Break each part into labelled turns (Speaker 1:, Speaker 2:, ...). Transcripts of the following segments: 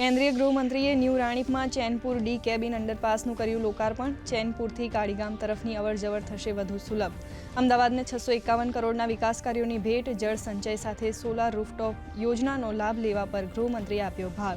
Speaker 1: કેન્દ્રીય ગૃહમંત્રીએ ન્યૂ રાણીપમાં ચેનપુર ડી કેબિન અંડરપાસનું કર્યું લોકાર્પણ. ચેનપુરથી કાળીગામ તરફની અવરજવર થશે વધુ સુલભ. અમદાવાદને છસો એકાવન કરોડના વિકાસ કાર્યોની ભેટ, જળ સંચય સાથે સોલાર રૂફટોપ યોજનાનો લાભ લેવા પર ગૃહમંત્રીએ આપ્યો ભાર.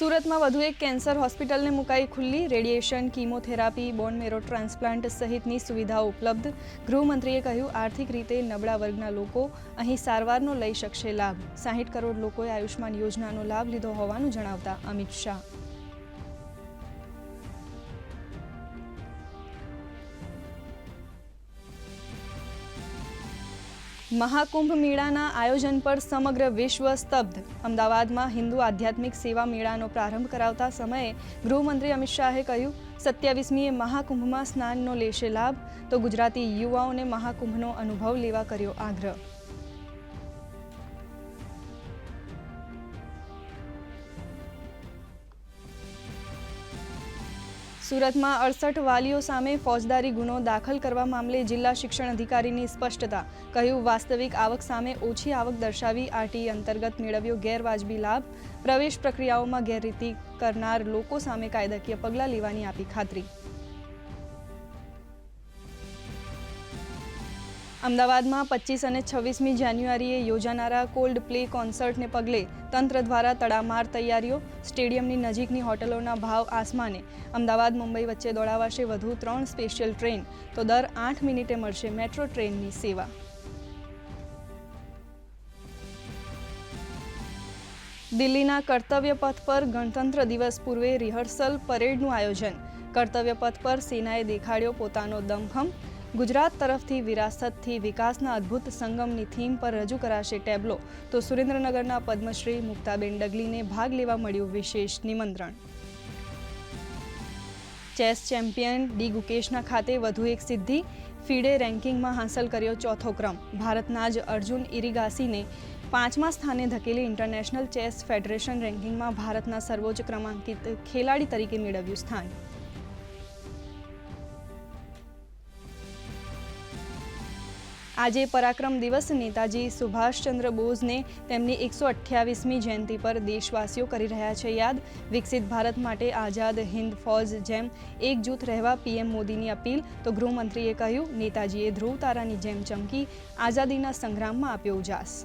Speaker 1: સુરતમાં વધુ એક કેન્સર હોસ્પિટલને મુકાઈ ખુલ્લી, radiation, chemotherapy, bone marrow transplant સહિતની સુવિધાઓ ઉપલબ્ધ. ગૃહમંત્રીએ કહ્યું, આર્થિક રીતે નબળા વર્ગના લોકો અહીં સારવારનો લઈ શકશે લાભ. સાહીઠ કરોડ લોકોએ આયુષ્માન યોજનાનો લાભ લીધો હોવાનું જણાવતા અમિત શાહ. મહાકુંભ મેળાના આયોજન પર સમગ્ર વિશ્વ સ્તબ્ધ. અમદાવાદમાં હિન્દુ આધ્યાત્મિક સેવા મેળાનો પ્રારંભ કરાવતા સમયે ગૃહમંત્રી અમિત શાહે કહ્યું સત્યાવીસમીએ મહાકુંભમાં સ્નાનનો લેશે લાભ. તો ગુજરાતી યુવાઓને મહાકુંભનો અનુભવ લેવા કર્યો આગ્રહ. સુરતમાં અડસઠ વાલીઓ સામે ફોજદારી ગુનો દાખલ કરવા મામલે જિલ્લા શિક્ષણ અધિકારીની સ્પષ્ટતા. કહ્યું, વાસ્તવિક આવક સામે ઓછી આવક દર્શાવી આરટીઈ અંતર્ગત મેળવ્યો ગેરવાજબી લાભ. પ્રવેશ પ્રક્રિયાઓમાં ગેરરીતિ કરનાર લોકો સામે કાયદાકીય પગલાં લેવાની આપી ખાતરી. અમદાવાદમાં પચીસ અને છવ્વીસમી જાન્યુઆરીએ યોજાનારા કોલ્ડ પ્લે કોન્સર્ટને પગલે તંત્ર દ્વારા તડામાર તૈયારીઓ, સ્ટેડિયમની નજીકની હોટલોના ભાવ આસમાને. અમદાવાદ, મુંબઈ વચ્ચે દોડાવાશે વધુ ત્રણ સ્પેશિયલ ટ્રેન. તો દર આઠ મિનિટે મળશે મેટ્રો ટ્રેનની સેવા. દિલ્હીના કર્તવ્ય પથ પર ગણતંત્ર દિવસ પૂર્વે રિહર્સલ પરેડનું આયોજન. કર્તવ્ય પથ પર સેનાએ દેખાડ્યો પોતાનો દમખમ ગુજરાત તરફથી વિરાસતથી વિકાસના અદ્ભુત સંગમની થીમ પર રજૂ કરાશે ટેબ્લો. તો સુરેન્દ્રનગરના પદ્મશ્રી મુક્તાબેન ડગલીને ભાગ લેવા મળ્યું વિશેષ નિમંત્રણ. Chess champion D. ગુકેશના ખાતે વધુ એક સિદ્ધિ, ફીડે રેન્કિંગમાં હાંસલ કર્યો ચોથો ક્રમ. ભારતના જ અર્જુન ઇરિગાસીને પાંચમા સ્થાને ધકેલી ઇન્ટરનેશનલ ચેસ ફેડરેશન રેન્કિંગમાં ભારતના સર્વોચ્ચ ક્રમાંકિત ખેલાડી તરીકે મેળવ્યું સ્થાન. આજે પરાક્રમ દિવસ, નેતાજી સુભાષચંદ્ર બોઝને તેમની એકસો અઠ્યાવીસમી જયંતિ પર દેશવાસીઓ કરી રહ્યા છે યાદ. વિકસિત ભારત માટે આઝાદ હિન્દ ફૌજ જેમ એકજૂથ રહેવા પીએમ મોદીની અપીલ, તો ગૃહમંત્રીએ કહ્યું, નેતાજીએ ધ્રુવ તારાની જેમ ચમકી, આઝાદીના સંગ્રામમાં આપ્યો ઉજાસ.